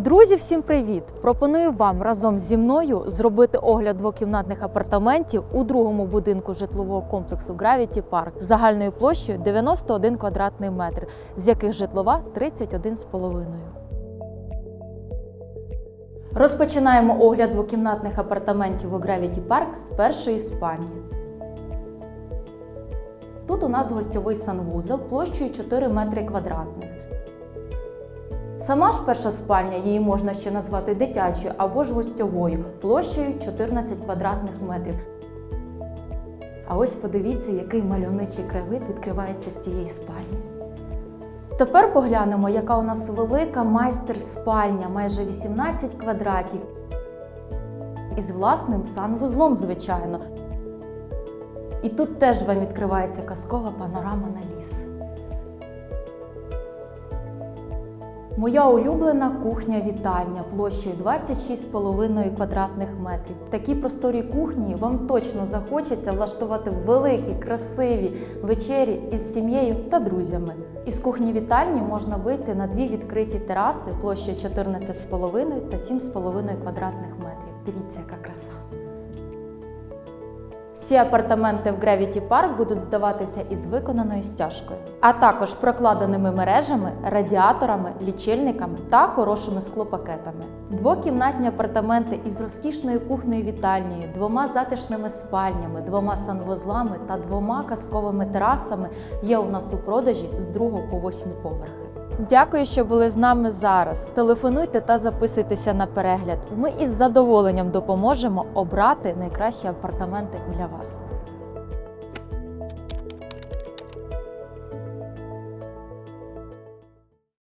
Друзі, всім привіт! Пропоную вам разом зі мною зробити огляд двокімнатних апартаментів у другому будинку житлового комплексу Gravity Park загальною площею 91 квадратний метр, з яких житлова 31,5. Розпочинаємо огляд двокімнатних апартаментів у Gravity Park з першої спальні. Тут у нас гостьовий санвузол площею 4 метри квадратних. Сама ж перша спальня, її можна ще назвати дитячою або ж гостьовою, площею 14 квадратних метрів. А ось подивіться, який мальовничий краєвид відкривається з цієї спальні. Тепер поглянемо, яка у нас велика майстер-спальня, майже 18 квадратів. Із власним санвузлом, звичайно. І тут теж вам відкривається казкова панорама на ліс. Моя улюблена кухня-вітальня площею 26,5 квадратних метрів. В такій просторій кухні вам точно захочеться влаштувати великі, красиві вечері із сім'єю та друзями. Із кухні-вітальні можна вийти на дві відкриті тераси площею 14,5 та 7,5 квадратних метрів. Дивіться, яка краса! Всі апартаменти в Gravity Park будуть здаватися із виконаною стяжкою, а також прокладеними мережами, радіаторами, лічильниками та хорошими склопакетами. Двокімнатні апартаменти із розкішною кухнею вітальнею, двома затишними спальнями, двома санвузлами та двома казковими терасами є у нас у продажі з 2 по 8 поверхи. Дякую, що були з нами зараз. Телефонуйте та записуйтеся на перегляд. Ми із задоволенням допоможемо обрати найкращі апартаменти для вас.